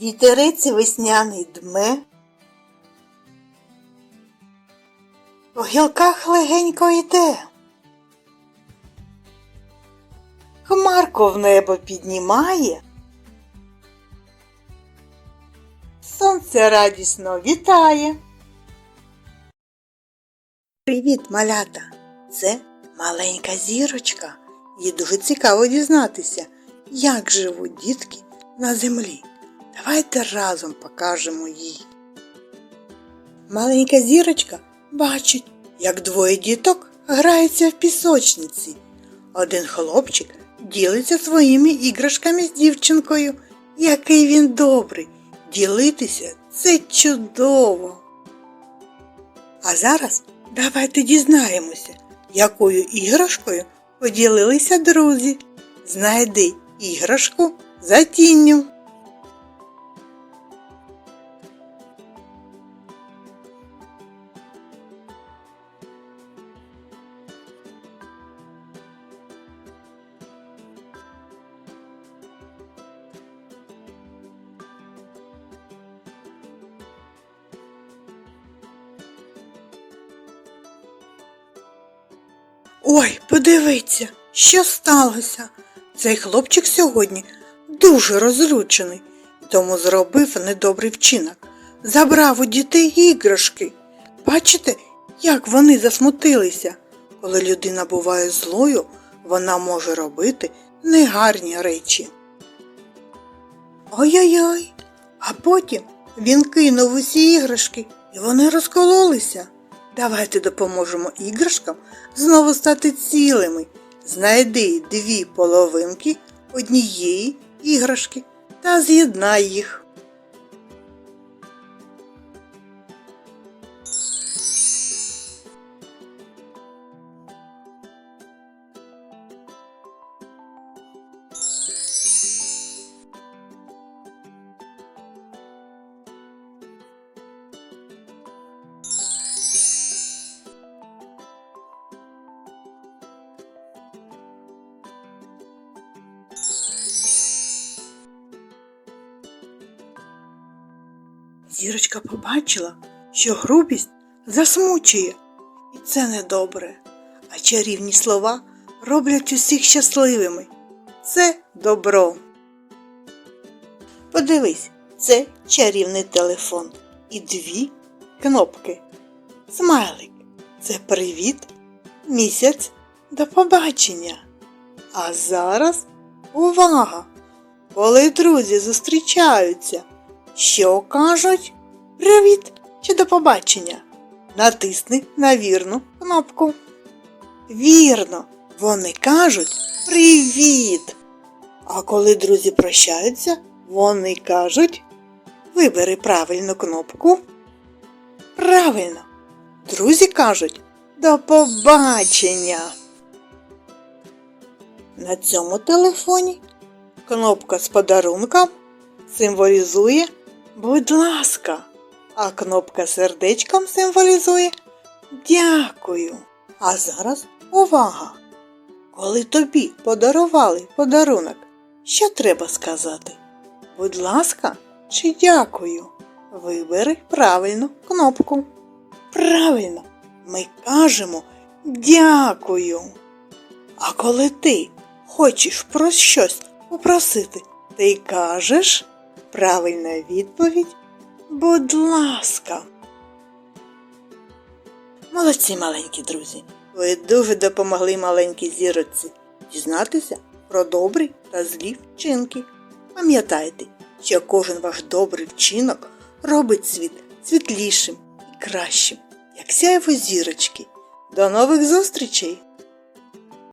Вітерець весняний дме. По гілках легенько йде. Хмарку в небо піднімає. Сонце радісно вітає. Привіт, малята! Це маленька зірочка. Їй дуже цікаво дізнатися, як живуть дітки на землі. Давайте разом покажемо їй. Маленька зірочка бачить, як двоє діток граються в пісочниці. Один хлопчик ділиться своїми іграшками з дівчинкою. Який він добрий. Ділитися це чудово. А зараз давайте дізнаємося, якою іграшкою поділилися друзі. Знайди іграшку за тінню. Ой, подивіться, що сталося. Цей хлопчик сьогодні дуже розлючений, тому зробив недобрий вчинок. Забрав у дітей іграшки. Бачите, як вони засмутилися. Коли людина буває злою, вона може робити негарні речі. Ой-ой-ой, а потім він кинув усі іграшки, і вони розкололися. Давайте допоможемо іграшкам знову стати цілими. Знайди дві половинки однієї іграшки та з'єднай їх. Зірочка побачила, що грубість засмучує, і це недобре, а чарівні слова роблять усіх щасливими. Це добро. Подивись, це чарівний телефон і дві кнопки. Смайлик це привіт, місяць до побачення. А зараз увага! Коли друзі зустрічаються. Що кажуть? Привіт чи до побачення? Натисни на вірну кнопку. Вірно, вони кажуть привіт. А коли друзі прощаються, вони кажуть вибери правильну кнопку. Правильно. Друзі кажуть до побачення. На цьому телефоні кнопка з подарунком символізує будь ласка, а кнопка сердечком символізує дякую. А зараз увага! Коли тобі подарували подарунок, що треба сказати? Будь ласка чи дякую? Вибери правильну кнопку. Правильно, ми кажемо дякую. А коли ти хочеш про щось попросити, ти кажеш правильна відповідь Будь ласка. Молодці маленькі друзі. Ви дуже допомогли маленькій зірочці дізнатися про добрі та злі вчинки. Пам'ятайте, що кожен ваш добрий вчинок робить світ світлішим і кращим, як сяєво зірочки. До нових зустрічей!